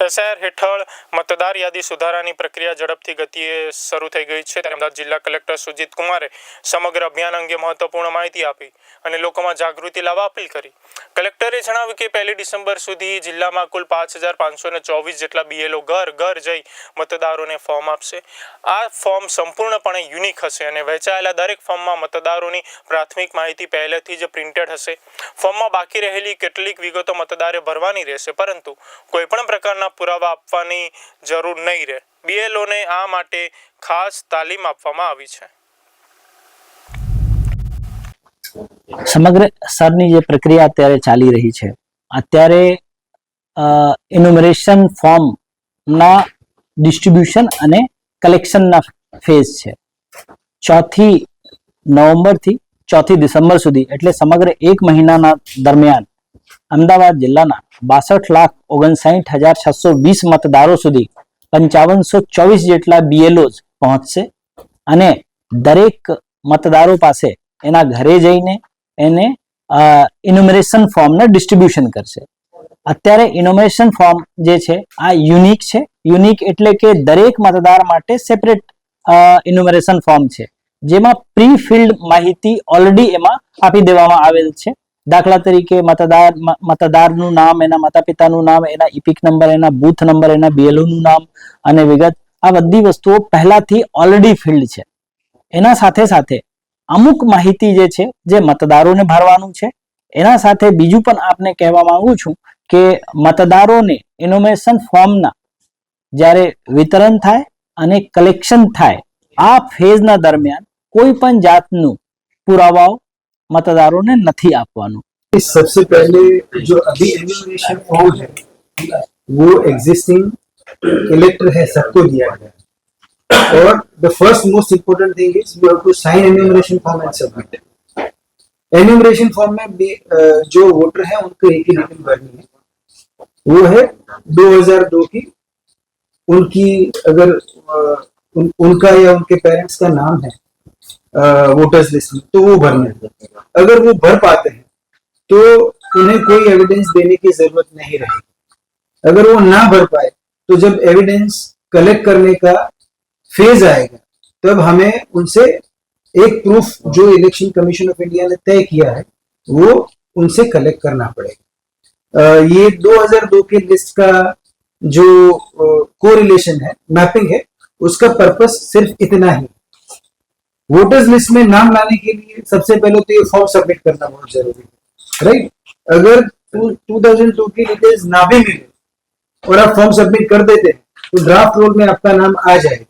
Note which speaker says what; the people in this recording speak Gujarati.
Speaker 1: એસઆર હેઠળ મતદાર યાદી સુધારાની પ્રક્રિયા ઝડપથી ગતિએ શરૂ થઈ ગઈ છે. ત્યારે અમદાવાદ જિલ્લા કલેક્ટર સુજીત કુમારે સમગ્ર અભિયાન અંગે મહત્વપૂર્ણ માહિતી આપી અને લોકોમાં જાગૃતિ લાવવા અપીલ કરી. કલેક્ટરે જણાવ્યું કે પહેલી ડિસેમ્બર સુધી જિલ્લામાં કુલ પાંચ હજાર પાંચસો ચોવીસ જેટલા બીએલઓ ઘર ઘર જઈ મતદારોને ફોર્મ આપશે. આ ફોર્મ સંપૂર્ણપણે યુનિક હશે અને વહેંચાયેલા દરેક ફોર્મમાં મતદારોની પ્રાથમિક માહિતી પહેલેથી જ પ્રિન્ટેડ હશે. ફોર્મમાં બાકી રહેલી કેટલીક વિગતો મતદારે ભરવાની રહેશે, પરંતુ કોઈપણ પ્રકારના પુરાવા આપવાની જરૂર નહીં રહે. બીએલઓને આ માટે ખાસ તાલીમ આપવામાં આવી છે.
Speaker 2: સમગ્ર સરની જે પ્રક્રિયા અત્યારે ચાલી રહી છે, અત્યારે ઇન્યુમરેશન ફોર્મના ડિસ્ટ્રીબ્યુશન અને કલેક્શનના ફેઝ છે. ચોથી નવેમ્બરથી ચોથી ડિસેમ્બર સુધી, એટલે સમગ્ર એક મહિનાના દરમિયાન અમદાવાદ જિલ્લાના બાસઠ લાખ ઓગણસાઠ હજાર છસો વીસ મતદારો સુધી પંચાવનસો ચોવીસ જેટલા બીએલઓઝ પહોંચશે અને દરેક મતદારો પાસે એના ઘરે જઈને એને ઇન્યુમરેશન ફોર્મનું ડિસ્ટ્રીબ્યુશન કરશે. અત્યારે ઇનોમેશન ફોર્મ જે છે, આ યુનિક છે. યુનિક એટલે કે દરેક મતદાર માટે સેપરેટ ઇન્યુમરેશન ફોર્મ છે. જેમાં પ્રી ફિલ્ડ માહિતી ઓલરેડી એમાં આપી દેવામાં આવેલ છે. દાખલા તરીકે મતદાર મતદારનું નામ, એના માતા પિતાનું નામ, એના ઇપિક નંબર, એના બૂથ નંબર, એના બીએલઓનું નામ અને વિગત, આ બધી વસ્તુઓ પહેલાથી ઓલરેડી ફિલ્ડ છે. એના સાથે સાથે અમુક માહિતી જે છે, જે મતદારોને ભરવાનું છે, એના સાથે બીજું પણ આપને કહેવા માંગુ છું કે મતદારોને ઇનોમેશન ફોર્મના જ્યારે વિતરણ થાય અને કલેક્શન થાય, આ ફેઝના દરમિયાન કોઈ પણ જાતનું પુરાવાઓ મતદારોને નથી આપવાનું
Speaker 3: इस सबसे पहले जो अभी एन्यूमरेशन फॉर्म है वो एग्जिस्टिंग इलेक्टर है सबको दिया गया है और the first most important thing is you have to sign enumeration form and submit enumeration form में भी, अ, जो वोटर है उनको एक ही डिटेल भरनी है वो है 2002 की उनकी अगर अ, उन, उनका या उनके पेरेंट्स का नाम है वोटर्स लिस्ट में तो वो भरना अगर वो भर पाते हैं तो उन्हें कोई एविडेंस देने की ज़रूरत नहीं रहेगी। अगर वो ना भर पाए तो जब एविडेंस कलेक्ट करने का फ़ेज़ आएगा, तब हमें उनसे एक प्रूफ जो इलेक्शन कमीशन ऑफ़ इंडिया ने तय किया है, वो उनसे कलेक्ट करना पड़ेगा। ये 2002 के लिस्ट का जो कोरिलेशन है मैपिंग है, उसका पर्पस सिर्फ़ इतना ही। वोटर्स लिस्ट में नाम लाने के लिए सबसे पहले तो ये फॉर्म सबमिट करना बहुत जरूरी है राइट अगर टू थाउजेंड टू की डिटेल्स ना भी मिले और आप फॉर्म सबमिट कर देते हैं तो ड्राफ्ट रोल में आपका नाम आ जाएगा